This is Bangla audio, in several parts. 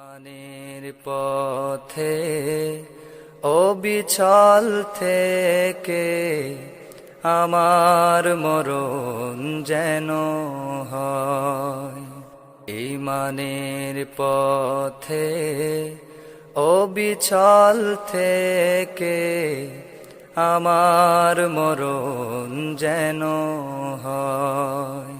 ইমানের পথে ও অবিচল থেকে আমার মরণ যেন হয়। ইমানের পথে ও অবিচল থেকে আমার মরণ যেন হয়।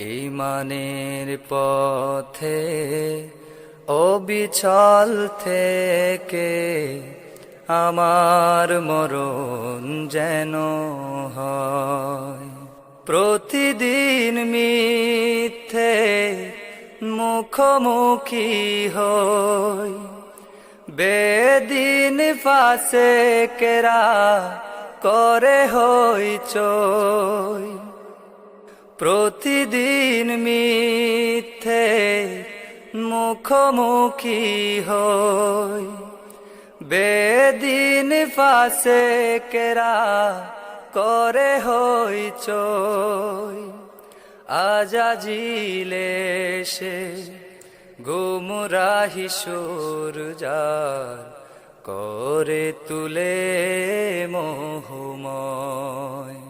ইমানের পথে অবিচল থেকে আমার মরণ যেন হয়। প্রতিদিন মিথ্যে মুখোমুখি হই। বেদিন ফাসে কেরা করে হই চই প্রতিদিন মিথ্যে মুখোমুখি হই। বেদিন ফাসে কেরা করে হই চই। আজাজিলে সে গুমরাহি সুরজার করে তুলে মোহময়।